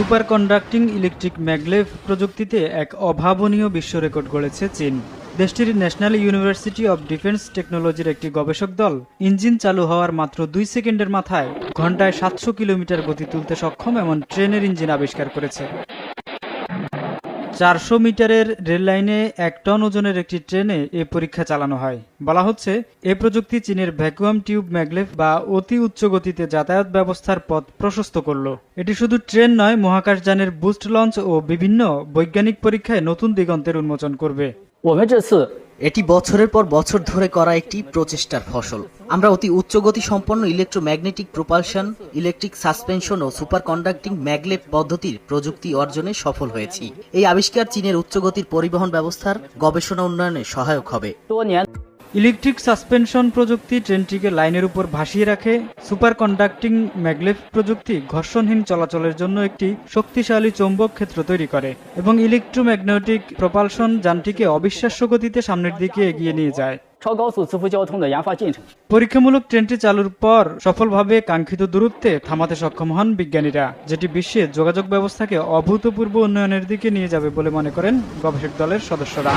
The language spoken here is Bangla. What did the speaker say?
সুপার কন্ডাক্টিং ইলেকট্রিক ম্যাগলেভ প্রযুক্তিতে এক অভাবনীয় বিশ্ব রেকর্ড গড়েছে চীন। দেশটির ন্যাশনাল ইউনিভার্সিটি অব ডিফেন্স টেকনোলজির একটি গবেষক দল ইঞ্জিন চালু হওয়ার মাত্র দুই সেকেন্ডের মাথায় ঘন্টায় সাতশো কিলোমিটার গতি তুলতে সক্ষম এমন ট্রেনের ইঞ্জিন আবিষ্কার করেছে। চারশো মিটারের রেললাইনে এক টন ওজনের একটি ট্রেনে এ পরীক্ষা চালানো হয়। বলা হচ্ছে, এ প্রযুক্তি চীনের ভ্যাকুয়াম টিউব ম্যাগলেফ বা অতি উচ্চ গতিতে যাতায়াত ব্যবস্থার পথ প্রশস্ত করল। এটি শুধু ট্রেন নয়, মহাকাশযানের বুস্ট লঞ্চ ও বিভিন্ন বৈজ্ঞানিক পরীক্ষায় নতুন দিগন্তের উন্মোচন করবে। এটি বছরের পর বছর ধরে করা একটি প্রচেষ্টার ফসল। আমরা অতি উচ্চ গতি সম্পন্ন ইলেকট্রোম্যাগনেটিক প্রোপালশন ইলেকট্রিক সাসপেনশন ও সুপার কন্ডাক্টিং ম্যাগলেভ পদ্ধতির প্রযুক্তি অর্জনে সফল হয়েছি। এই আবিষ্কার চীনের উচ্চগতির পরিবহন ব্যবস্থার গবেষণা উন্নয়নে সহায়ক হবে। ইলেকট্রিক সাসপেনশন প্রযুক্তি ট্রেনটিকে লাইনের উপর ভাসিয়ে রাখে। সুপার কন্ডাক্টিং ম্যাগলেফ প্রযুক্তি ঘর্ষণহীন চলাচলের জন্য একটি শক্তিশালী চৌম্বক ক্ষেত্র তৈরি করে এবং ইলেকট্রোম্যাগনেটিক প্রপালশন যানটিকে অবিশ্বাস্য গতিতে সামনের দিকে এগিয়ে নিয়ে যায়। পরীক্ষামূলক ট্রেনটি চালুর পর সফলভাবে কাঙ্ক্ষিত দূরত্বে থামাতে সক্ষম হন বিজ্ঞানীরা, যেটি বিশ্বে যোগাযোগ ব্যবস্থাকে অভূতপূর্ব উন্নয়নের দিকে নিয়ে যাবে বলে মনে করেন গবেষক দলের সদস্যরা।